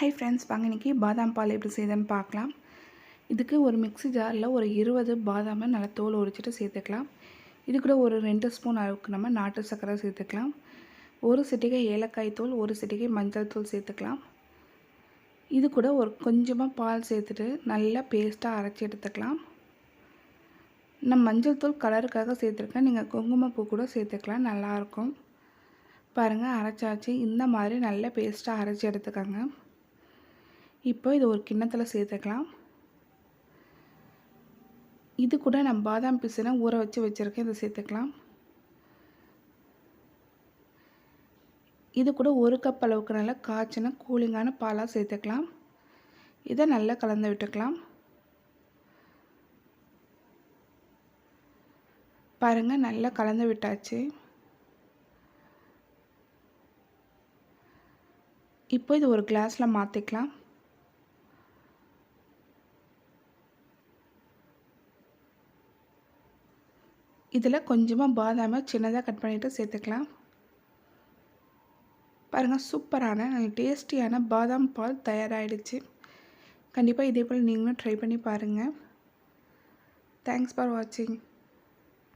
Hi friends வாங்க இன்றைக்கி பாதாம் பால் எப்படி செய்யுதுன்னு பார்க்கலாம். இதுக்கு ஒரு மிக்ஸி ஜாரில் ஒரு இருபது பாதாமை நல்லா தோல் உரிச்சிட்டு சேர்த்துக்கலாம். இது கூட ஒரு ரெண்டு ஸ்பூன் அளவுக்கு நம்ம நாட்டு சர்க்கரை சேர்த்துக்கலாம். ஒரு சிட்டிகை ஏலக்காய் தூள் ஒரு சிட்டிகை மஞ்சள் தூள் சேர்த்துக்கலாம். இது கூட ஒரு கொஞ்சமாக பால் சேர்த்துட்டு நல்லா பேஸ்ட்டாக அரைச்சி எடுத்துக்கலாம். நான் மஞ்சள் தூள் கலருக்காக சேர்த்துருக்கேன். நீங்கள் குங்குமப்பூ கூட சேர்த்துக்கலாம் நல்லாயிருக்கும் பாருங்கள் அரைச்சாச்சு. இந்த மாதிரி நல்ல பேஸ்ட்டாக அரைச்சி எடுத்துக்கோங்க. இப்போ இது ஒரு கிண்ணத்தில் சேர்த்துக்கலாம். இது கூட நான் பாதாம் பிசுனை ஊற வச்சு வச்சுருக்கேன் இதை சேர்த்துக்கலாம். இது கூட ஒரு கப் அளவுக்கு நல்லா காய்ச்சின கூலிங்கான பாலாக சேர்த்துக்கலாம். இதை நல்லா கலந்து விட்டுக்கலாம். பாருங்கள் நல்லா கலந்து விட்டாச்சு. இப்போ இது ஒரு கிளாஸில் மாற்றிக்கலாம் இதில் கொஞ்சமாக பாதாமை சின்னதாக கட் பண்ணிவிட்டு சேர்த்துக்கலாம். பாருங்கள் சூப்பரான டேஸ்டியான பாதாம் பால் தயாராகிடுச்சு கண்டிப்பாக இதே போல் நீங்களும் ட்ரை பண்ணி பாருங்கள் தேங்க்ஸ் ஃபார் வாட்சிங்